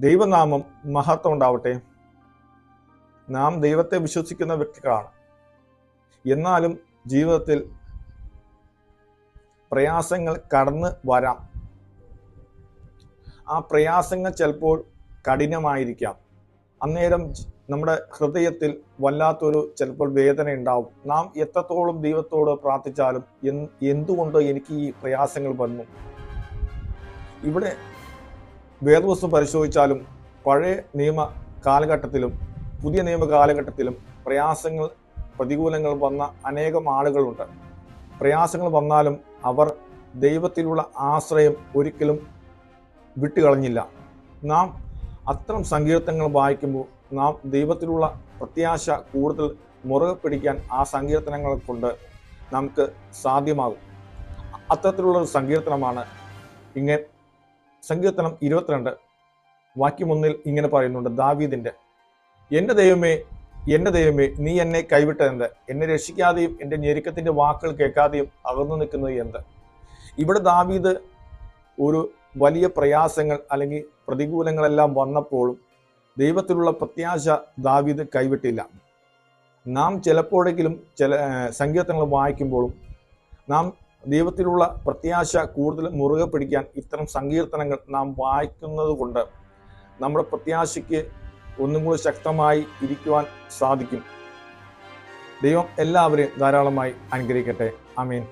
ദൈവനാമം മഹത്വം ഉണ്ടാവട്ടെ. നാം ദൈവത്തെ വിശ്വസിക്കുന്ന വ്യക്തികളാണ്. എന്നാലും ജീവിതത്തിൽ പ്രയാസങ്ങൾ കടന്ന് വരാം. ആ പ്രയാസങ്ങൾ ചിലപ്പോൾ കഠിനമായിരിക്കാം. അന്നേരം നമ്മുടെ ഹൃദയത്തിൽ വല്ലാത്തൊരു ചിലപ്പോൾ വേദന ഉണ്ടാവും. നാം എത്രത്തോളം ദൈവത്തോട് പ്രാർത്ഥിച്ചാലും എന്ത് എന്തുകൊണ്ട് എനിക്ക് ഈ പ്രയാസങ്ങൾ വന്നു. ഇവിടെ വേദവസ്തു പരിശോധിച്ചാലും പഴയ നിയമ കാലഘട്ടത്തിലും പുതിയ നിയമ കാലഘട്ടത്തിലും പ്രയാസങ്ങൾ പ്രതികൂലങ്ങൾ വന്ന അനേകം ആളുകളുണ്ട്. പ്രയാസങ്ങൾ വന്നാലും അവർ ദൈവത്തിലുള്ള ആശ്രയം ഒരിക്കലും വിട്ടുകളഞ്ഞില്ല. നാം അത്തരം സങ്കീർത്തനങ്ങൾ വായിക്കുമ്പോൾ നാം ദൈവത്തിലുള്ള പ്രത്യാശ കൂടുതൽ മുറുകെ പിടിക്കാൻ ആ സങ്കീർത്തനങ്ങളെ കൊണ്ട് നമുക്ക് സാധ്യമാകും. അത്തരത്തിലുള്ള ഒരു സങ്കീർത്തനമാണ് ഇങ്ങനെ സങ്കീർത്തനം ഇരുപത്തിരണ്ട് വാക്യമൊന്നിൽ ഇങ്ങനെ പറയുന്നുണ്ട് ദാവീദിന്റെ എന്റെ ദൈവമേ എന്റെ ദൈവമേ നീ എന്നെ കൈവിട്ടതെന്ത് എന്നെ രക്ഷിക്കാതെയും എന്റെ ഞെരുക്കത്തിന്റെ വാക്കുകൾ കേൾക്കാതെയും അകന്നു നിൽക്കുന്നത് എന്ത്? ഇവിടെ ദാവീദ് ഒരു വലിയ പ്രയാസങ്ങൾ അല്ലെങ്കിൽ പ്രതികൂലങ്ങളെല്ലാം വന്നപ്പോഴും ദൈവത്തിലുള്ള പ്രത്യാശ ദാവീദ് കൈവിട്ടില്ല. നാം ചിലപ്പോഴെങ്കിലും ചില സങ്കീർത്തനങ്ങൾ വായിക്കുമ്പോഴും നാം ദൈവത്തിലുള്ള പ്രത്യാശ കൂടുതൽ മുറുകെ പിടിക്കാൻ ഇത്തരം സങ്കീർത്തനങ്ങൾ നാം വായിക്കുന്നത് കൊണ്ട് നമ്മുടെ പ്രത്യാശയ്ക്ക് ഒന്നും കൂടി ശക്തമായി ഇരിക്കുവാൻ സാധിക്കും. ദൈവം എല്ലാവരെയും ധാരാളമായി അനുഗ്രഹിക്കട്ടെ. ആമീൻ.